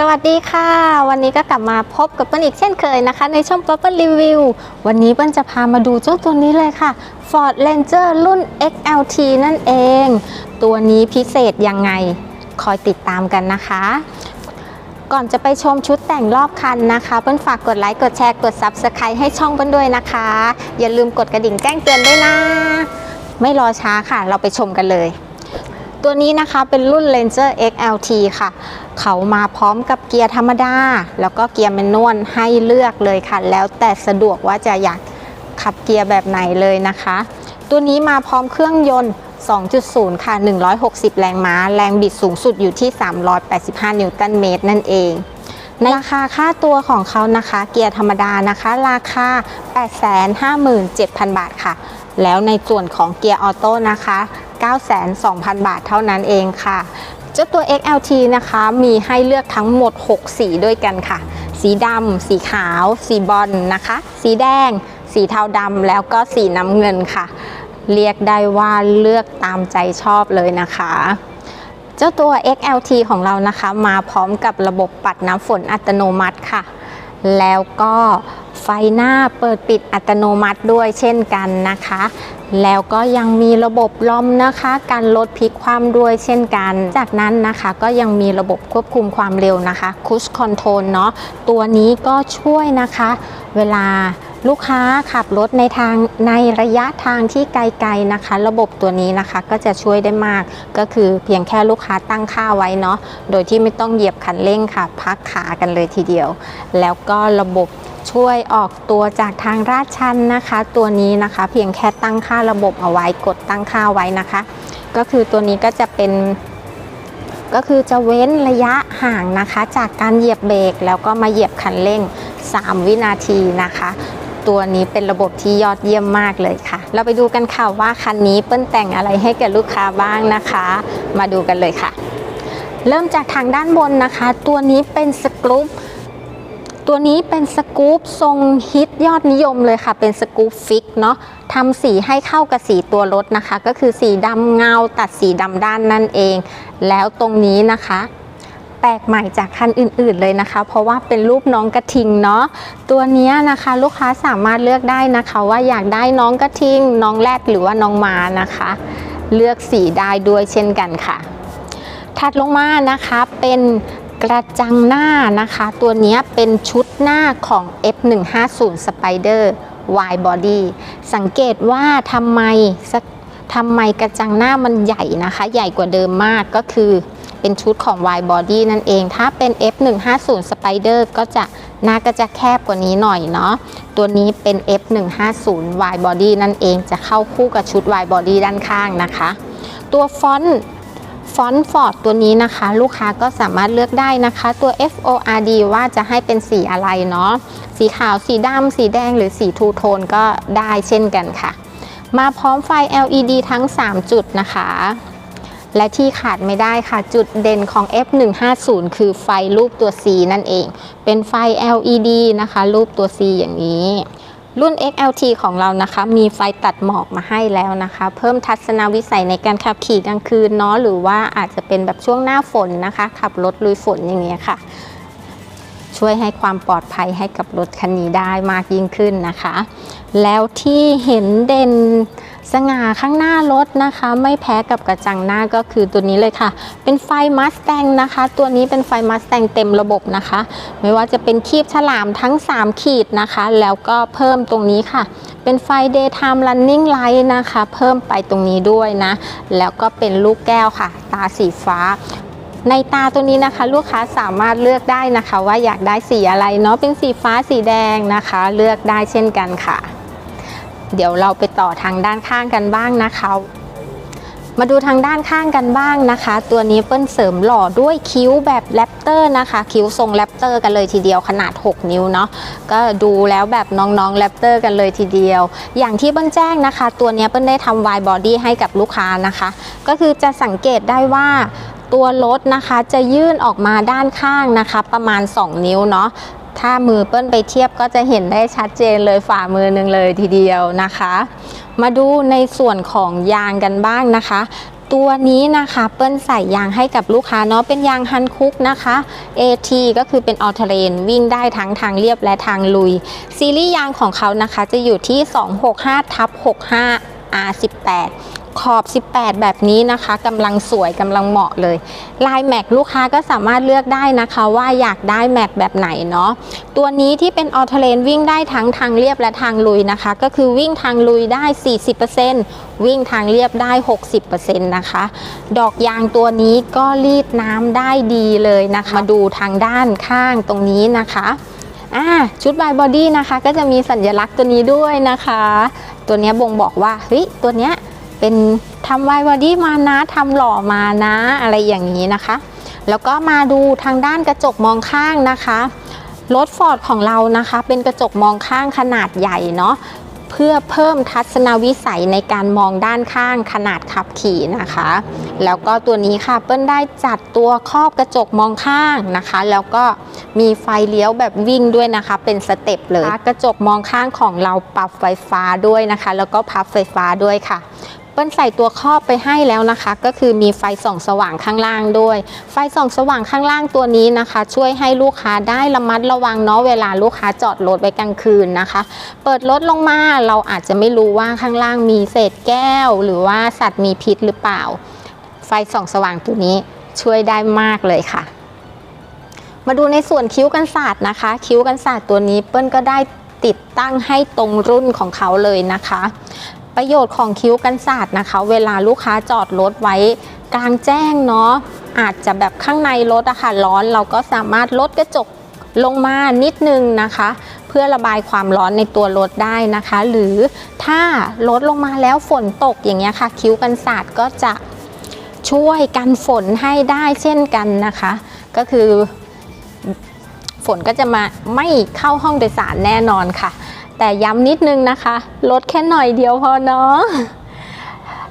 สวัสดีค่ะ วันนี้ก็กลับมาพบกับเปิ้ลอีกเช่นเคยนะคะ ในช่องเปิ้ลรีวิววันนี้เปิ้ลจะพามาดูเจ้าตัวนี้เลยค่ะ Ford Ranger รุ่น XLT นั่นเอง ตัวนี้พิเศษยังไงคอยติดตามกันนะคะ ก่อนจะไปชมชุดแต่งรอบคันนะคะเปิ้ลฝากกดไลค์กดแชร์กด Subscribe ให้ช่องเปิ้ลด้วยนะคะ อย่าลืมกดกระดิ่งแจ้งเตือนด้วยนะ ไม่รอช้าค่ะ เราไปชมกันเลย ตัวนี้นะคะเป็นรุ่น Ranger XLT ค่ะ เขามาพร้อมกับเกียร์ธรรมดา แล้วก็เกียร์แมนนวลให้เลือกเลยค่ะ แล้วแต่สะดวกว่าจะอยากขับเกียร์แบบไหนเลยนะคะ ตัวนี้มาพร้อมเครื่องยนต์ 2.0 ค่ะ 160 แรงม้า แรงบิดสูงสุดอยู่ที่ 385 นิวตันเมตรนั่นเองในราคาค่าตัวของเขานะคะ เกียร์ธรรมดานะคะ ราคา 857,000 บาทค่ะ แล้วในส่วนของเกียร์ออโต้นะคะ 9,200,000 บาทเท่านั้นเองค่ะเจ้าตัว XLT นะคะมีให้เลือกทั้งหมด 6 สีด้วยกันค่ะ สีดำสีขาว สีบอลนะคะ สีแดง สีเทาดำแล้วก็สีน้ำเงินค่ะ เรียกได้ว่าเลือกตามใจชอบเลยนะคะเจ้าตัว XLT ของเรานะคะ มาพร้อมกับระบบปัดน้ำฝนอัตโนมัติค่ะ แล้วก็ ไฟหน้าเปิดปิดอัตโนมัติด้วยเช่นกันนะคะ แล้วก็ยังมีระบบลมนะคะการลดพลิกความด้วยเช่นกัน จากนั้นนะคะก็ยังมีระบบควบคุมความเร็วนะคะ Cruise Control เนาะตัวนี้ก็ช่วยนะคะ เวลาลูกค้าขับรถในทางในระยะทางที่ไกลๆนะคะ ระบบตัวนี้นะคะก็จะช่วยได้มาก ก็คือเพียงแค่ลูกค้าตั้งค่าไว้เนาะโดยที่ไม่ต้องเหยียบคันเร่งค่ะ พักขากันเลยทีเดียว แล้วก็ระบบ ช่วยออกตัวจากทางลาดชันนะคะ ตัวนี้นะคะ เพียงแค่ตั้งค่าระบบเอาไว้กดตั้งค่าไว้นะคะ ก็คือตัวนี้ก็จะเป็น ก็คือจะเว้นระยะห่างนะคะ จากการเหยียบเบรกแล้วก็มาเหยียบคันเร่ง 3 วินาทีนะคะ ตัวนี้เป็นระบบที่ยอดเยี่ยมมากเลยค่ะ เราไปดูกันค่ะว่าคันนี้เปิ้ลแต่งอะไรให้กับลูกค้าบ้างนะคะ มาดูกันเลยค่ะ เริ่มจากทางด้านบนนะคะ ตัวนี้เป็นสกรูป ตัวนี้เป็นสกู๊ปทรงฮิตยอดนิยมเลยค่ะ เป็นสกู๊ปฟิกเนาะทำสีให้เข้ากับสีตัวรถนะคะ ก็คือสีดำเงาตัดสีดำด้านนั่นเอง แล้วตรงนี้นะคะ แปลกใหม่จากคันอื่นๆเลยนะคะ เพราะว่าเป็นรูปน้องกระทิงเนาะตัวนี้นะคะลูกค้าสามารถเลือกได้นะคะ ว่าอยากได้น้องกระทิง น้องแรดหรือว่าน้องมานะคะ เลือกสีได้ด้วยเช่นกันค่ะ ถัดลงมานะคะเป็น ระจังหน้านะคะ ตัวนี้เป็นชุดหน้าของ F150 Spider Wide Body สังเกตว่าทำไมทำไมกระจังหน้ามันใหญ่นะคะ ใหญ่กว่าเดิมมากก็คือเป็นชุดของ Wide Body นั่นเอง ถ้าเป็น F150 Spider ก็จะหน้าก็จะแคบกว่านี้หน่อยเนาะ ตัวนี้เป็น F150 Wide Body นั่นเอง จะเข้าคู่กับชุด Wide Body ด้านข้างนะคะ ตัวฟอนต์ ฟอนต์ฟอร์ดตัวนี้นะคะ ลูกค้าก็สามารถเลือกได้นะคะ ตัว FORD ว่าจะให้เป็นสีอะไรเนาะสีขาวสีดำสีแดงหรือสีทูโทนก็ได้เช่นกันค่ะ มาพร้อมไฟ LED ทั้ง 3 จุดนะคะ และที่ขาดไม่ได้ค่ะ จุดเด่นของ F150 คือไฟรูปตัว C นั่นเอง เป็นไฟ LED นะคะ รูปตัว C อย่างนี้ รุ่น XLT ของเรานะคะ มีไฟตัดหมอกมาให้แล้วนะคะ เพิ่มทัศนวิสัยในการขับขี่กลางคืนเนาะหรือว่าอาจจะเป็นแบบช่วงหน้าฝนนะคะ ขับรถลุยฝนอย่างเงี้ยค่ะ ช่วยให้ความปลอดภัยให้กับรถคันนี้ได้มากยิ่งขึ้นนะคะ แล้วที่เห็นเด่น สง่าข้างหน้ารถนะคะ ไม่แพ้กับกระจังหน้าก็คือตัวนี้เลยค่ะ เป็นไฟมัสแตงนะคะ ตัวนี้เป็นไฟมัสแตงเต็มระบบนะคะ ไม่ว่าจะเป็นคีบฉลามทั้ง 3 ขีดนะคะ แล้วก็เพิ่มตรงนี้ค่ะ เป็นไฟ daytime running light นะคะ เพิ่มไปตรงนี้ด้วยนะ แล้วก็เป็นลูกแก้วค่ะ ตาสีฟ้าในตาตัวนี้นะคะ ลูกค้าสามารถเลือกได้นะคะ ว่าอยากได้สีอะไรเนาะเป็นสีฟ้าสีแดงนะคะ เลือกได้เช่นกันค่ะ เดี๋ยวเราไปต่อทางด้านข้างกันบ้างนะคะ มาดูทางด้านข้างกันบ้างนะคะ ตัวนี้เปิ้ลเสริมหล่อด้วยคิ้วแบบแรปเตอร์นะคะ คิ้วทรงแรปเตอร์กันเลยทีเดียวขนาด 6 นิ้วเนาะก็ดูแล้วแบบน้องๆแรปเตอร์กันเลยทีเดียว อย่างที่เปิ้ลแจ้งนะคะ ตัวนี้เปิ้ลได้ทำวายบอดี้ให้กับลูกค้านะคะ ก็คือจะสังเกตได้ว่าตัวรถนะคะจะยื่นออกมาด้านข้างนะคะ ประมาณ 2 นิ้วเนาะ ถ้ามือเปิ้ลไปเทียบก็จะเห็นได้ชัดเจนเลยฝ่ามือหนึ่งเลยทีเดียวนะคะ มาดูในส่วนของยางกันบ้างนะคะ ตัวนี้นะคะเปิ้ลใส่ยางให้กับลูกค้าเนาะเป็นยางฮันคุกนะคะ AT ก็คือเป็นออเทเรนวิ่งได้ทั้งทางเรียบและทางลุย ซีรีส์ยางของเขานะคะจะอยู่ที่ 265ทับ65 R18 ขอบ 18 แบบนี้นะคะกำลังสวยกำลังเหมาะเลย ลายแม็กลูกค้าก็สามารถเลือกได้นะคะ ว่าอยากได้แม็กแบบไหนเนาะตัวนี้ที่เป็นออเทเรนวิ่งได้ทั้งทางเรียบและทางลุยนะคะ ก็คือวิ่งทางลุยได้ 40%วิ่งทางเรียบได้ 60%นะคะ ดอกยางตัวนี้ก็รีดน้ำได้ดีเลยนะคะ มาดูทางด้านข้างตรงนี้นะคะอ่าชุดบายบอดี้นะคะ ก็จะมีสัญลักษณ์ตัวนี้ด้วยนะคะ ตัวนี้บ่งบอกว่าเฮ้ยตัวเนี้ย เป็นทำไวบอดี้มานะทำหล่อมานะอะไรอย่างนี้นะคะ แล้วก็มาดูทางด้านกระจกมองข้างนะคะรถฟอร์ดของเรานะคะ เป็นกระจกมองข้างขนาดใหญ่เนาะเพื่อเพิ่มทัศนวิสัยในการมองด้านข้างขนาดขับขี่นะคะ แล้วก็ตัวนี้ค่ะเปิ้ลได้จัดตัวครอบกระจกมองข้างนะคะ แล้วก็มีไฟเลี้ยวแบบวิ่งด้วยนะคะ เป็นสเต็ปเลย กระจกมองข้างของเราปรับไฟฟ้าด้วยนะคะ แล้วก็พับไฟฟ้าด้วยค่ะ เปิ้ลใส่ตัวครอบไปให้แล้วนะคะ ก็คือมีไฟส่องสว่างข้างล่างด้วย ไฟส่องสว่างข้างล่างตัวนี้นะคะ ช่วยให้ลูกค้าได้ระมัดระวังเนาะเวลาลูกค้าจอดรถไว้กลางคืนนะคะ เปิดรถลงมาเราอาจจะไม่รู้ว่าข้างล่างมีเศษแก้ว หรือว่าสัตว์มีพิษหรือเปล่า ไฟส่องสว่างตัวนี้ช่วยได้มากเลยค่ะ มาดูในส่วนคิ้วกันศาสตร์นะคะ คิ้วกันศาสตร์ตัวนี้เปิ้ลก็ได้ติดตั้งให้ตรงรุ่นของเขาเลยนะคะ ประโยชน์ของคิ้วกันศาสตร์นะคะ เวลาลูกค้าจอดรถไว้กลางแจ้งเนาะอาจจะแบบข้างในรถอะค่ะร้อนเราก็สามารถลดกระจกลงมานิดนึงนะคะ เพื่อระบายความร้อนในตัวรถได้นะคะ หรือถ้าลดลงมาแล้วฝนตกอย่างเงี้ยค่ะ คิ้วกันศาสตร์ก็จะช่วยกันฝนให้ได้เช่นกันนะคะ ก็คือฝนก็จะมาไม่เข้าห้องโดยสารแน่นอนค่ะ แต่ย้ำนิดนึงนะคะ ลดแค่หน่อยเดียวพอเนาะ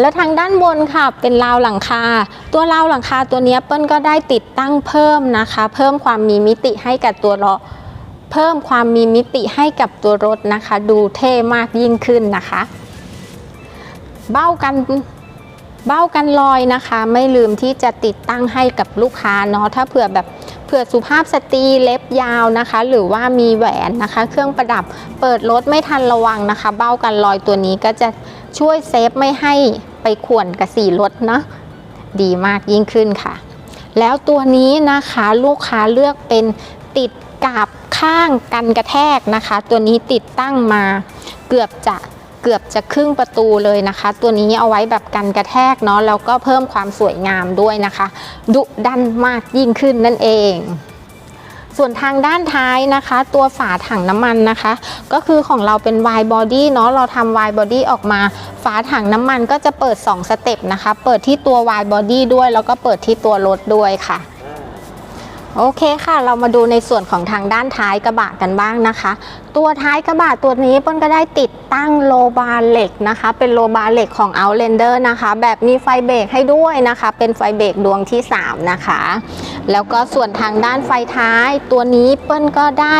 แล้วทางด้านบนค่ะเป็นราวหลังคา ตัวราวหลังคาตัวนี้เปิ้ลก็ได้ติดตั้งเพิ่มนะคะ เพิ่มความมีมิติให้กับตัวรถเพิ่มความมีมิติให้กับตัวรถนะคะ ดูเท่มากยิ่งขึ้นนะคะ เบ้ากันเบ้ากันรอยนะคะ ไม่ลืมที่จะติดตั้งให้กับลูกค้าเนาะถ้าเผื่อแบบ เผื่อสุภาพสตรีเล็บยาวนะคะ หรือว่ามีแหวนนะคะ เครื่องประดับเปิดรถไม่ทันระวังนะคะ เบ้ากันรอยตัวนี้ก็จะช่วยเซฟไม่ให้ไปข่วนกับสีรถเนาะดีมากยิ่งขึ้นค่ะ แล้วตัวนี้นะคะลูกค้าเลือกเป็นติดกาบข้างกันกระแทกนะคะ ตัวนี้ติดตั้งมาเกือบจะ เกือบจะครึ่งประตูเลยนะคะ ตัวนี้เอาไว้แบบกันกระแทกเนาะแล้วก็เพิ่มความสวยงามด้วยนะคะ ดุดันมากยิ่งขึ้นนั่นเองส่วนทางด้านท้ายนะคะ ตัวฝาถังน้ำมันนะคะ ก็คือของเราเป็น wide body เนาะเราทำ wide body ออกมา ฝาถังน้ำมันก็จะเปิด 2 สเต็ปนะคะ เปิดที่ตัว wide body ด้วย แล้วก็เปิดที่ตัวรถด้วยค่ะ โอเคค่ะ เรามาดูในส่วนของทางด้านท้ายกระบะกันบ้างนะคะ ตัวท้ายกระบะตัวนี้เปิ้ลก็ได้ติดตั้งโลบาร์เหล็กนะคะ เป็นโลบาร์เหล็กของ Outlander นะคะ แบบมีไฟเบรกให้ด้วยนะคะ เป็นไฟเบรกดวงที่ 3 นะคะ แล้วก็ส่วนทางด้านไฟท้ายตัวนี้เปิ้ลก็ได้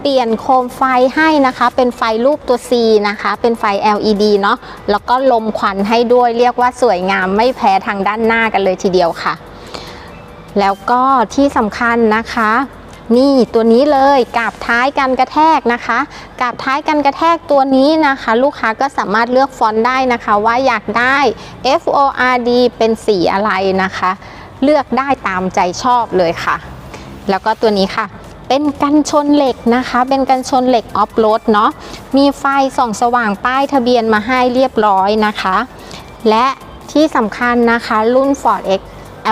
เปลี่ยนโคมไฟให้นะคะ เป็นไฟรูปตัว C นะคะ เป็นไฟ LED เนาะแล้วก็ลมควันให้ด้วยเรียกว่าสวยงามไม่แพ้ทางด้านหน้ากันเลยทีเดียวค่ะ แล้วก็ที่สำคัญนะคะ นี่ตัวนี้เลยกาบท้ายกันกระแทกนะคะกาบท้ายกันกระแทกตัวนี้นะคะ ลูกค้าก็สามารถเลือกฟอนต์ได้นะคะว่าอยากได้ F O R D เป็นสีอะไรนะคะ เลือกได้ตามใจชอบเลยค่ะ แล้วก็ตัวนี้ค่ะเป็นกันชนเหล็กนะคะ เป็นกันชนเหล็กออฟโรดเนาะ มีไฟส่องสว่างป้ายทะเบียนมาให้เรียบร้อยนะคะ และที่สำคัญนะคะรุ่น Ford X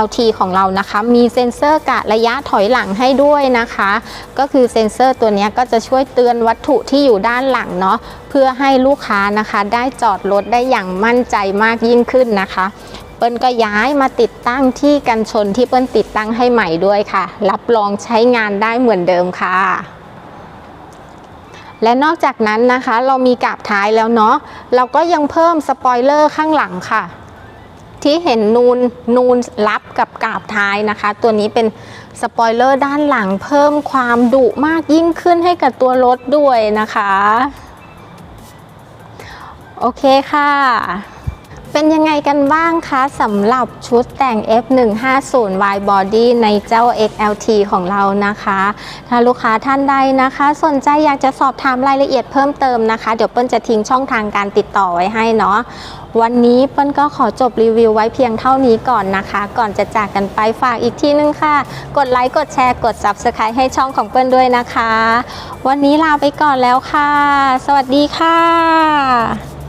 LT ของเรานะคะ มีเซ็นเซอร์กะระยะถอยหลังให้ด้วยนะคะ ก็คือเซ็นเซอร์ตัวนี้ก็จะช่วยเตือนวัตถุที่อยู่ด้านหลังเนาะเพื่อให้ลูกค้านะคะได้จอดรถได้อย่างมั่นใจมากยิ่งขึ้นนะคะ เปิ้ลก็ย้ายมาติดตั้งที่กันชนที่เปิ้ลติดตั้งให้ใหม่ด้วยค่ะ รับรองใช้งานได้เหมือนเดิมค่ะและนอกจากนั้นนะคะเรามีกาบท้ายแล้วเนาะเราก็ยังเพิ่มสปอยเลอร์ข้างหลังค่ะ ที่เห็นนูนนูนรับกับกาบท้ายนะคะ ตัวนี้เป็นสปอยเลอร์ด้านหลังเพิ่มความดุมากยิ่งขึ้นให้กับตัวรถด้วยนะคะ โอเคค่ะ เป็นยังไงกันบ้างคะสำหรับชุดแต่ง F150 Wide Body ในเจ้า XLT ของเรานะคะ ถ้าลูกค้าท่านใดนะคะ สนใจอยากจะสอบถามรายละเอียดเพิ่มเติมนะคะ เดี๋ยวเปิ้ลจะทิ้งช่องทางการติดต่อไว้ให้เนาะวันนี้เปิ้ลก็ขอจบรีวิวไว้เพียงเท่านี้ก่อนนะคะ ก่อนจะจากกันไปฝากอีกทีนึงค่ะ กดไลค์กดแชร์กด Subscribe ให้ช่องของเปิ้ลด้วยนะคะ วันนี้ลาไปก่อนแล้วค่ะ สวัสดีค่ะ